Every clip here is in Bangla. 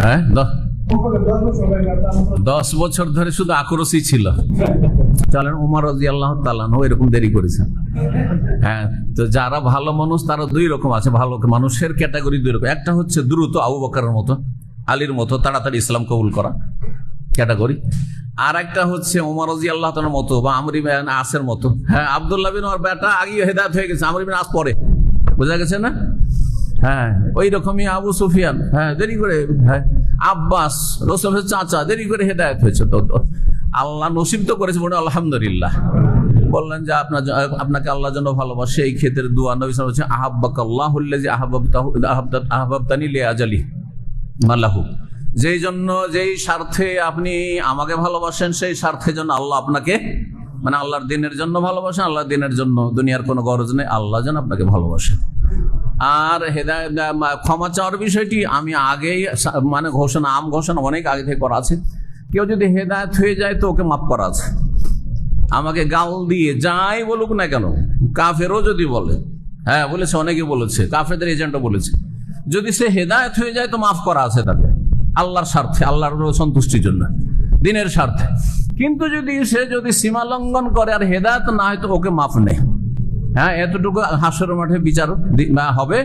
হ্যাঁ দশ। বছর ধরে শুধু আক্রোশই ছিল। চলেন উমার রাজি আল্লাহ তালান এরকম দেরি করেছেন। হ্যাঁ তো যারা ভালো মানুষ, তারা দুই রকম আছে, ভালো মানুষের ক্যাটাগরি দুই রকম। একটা হচ্ছে দ্রুত আবু বকরের মতো, আলীর মতো, তাড়াতাড়ি ইসলাম কবুল করা ক্যাটাগরি। আর একটা হচ্ছে ওমর রাজি আল্লাহ তালার মতো বা আমরি বিন আসের মতো। হ্যাঁ আবদুল্লাহ বিন ওর বেটা আগে হেদায়ত হয়ে গেছে, আমরি বিন আস পরে। বোঝা গেছে না? হ্যাঁ। ওই রকমই আবু সুফিয়ান। হ্যাঁ দেরি করে হ্যাঁ। আব্বাস রসুলের চাচা দেরি করে হেদায়ত হয়েছে তো আল্লাহ নসিব তো করেছে মনে আলহামদুলিল্লাহ। বললেন যে আপনার আপনাকে আল্লাহ জন্য ভালোবাসে এই ক্ষেত্রে দোয়া নবী হচ্ছে আহাব্বাক আল্লাহ আহাব্বাতানি লি আজালি মাল্লাহু যেই জন্য যেই স্বার্থে আপনি আমাকে ভালোবাসেন সেই স্বার্থে জন্য আল্লাহ আপনাকে মানে আল্লাহর দিনের জন্য ভালোবাসেন আল্লাহর দিনের জন্য দুনিয়ার কোনো গরজ নেই আল্লাহ যেন আপনাকে ভালোবাসেন আর হেদায়ত ক্ষমা চাওয়ার বিষয়টি আমি আগেই মানে ঘোষণা, আম ঘোষণা অনেক আগে থেকে করা আছে। কেউ যদি হেদায়ত হয়ে যায় তো ওকে মাফ করা আছে। আমাকে গাল দিয়ে যাই বলুক না কেন, কাফেরও যদি বলে হ্যাঁ বলেছে, অনেকে বলেছে, কাফেরদের এজেন্টও বলেছে। যদি সে হেদায়ত হয়ে যায় তো মাফ করা আছে তাকে, আল্লাহর স্বার্থে, আল্লাহর সন্তুষ্টির জন্য, দিনের স্বার্থে। কিন্তু যদি সে যদি সীমা লঙ্ঘন করে আর হেদায়ত না হয় তো ওকে মাফ নেই। হ্যাঁ এতটুকু হাসর মাঠে বিচার হবে।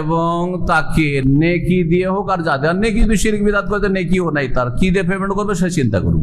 এবং তাকে নেকি দিয়ে হোক আর যাদের নেকি যদি শিরিক বিদাত করতে নেকিও নাই, তার কি দিয়ে পেমেন্ট করবে সে চিন্তা করবে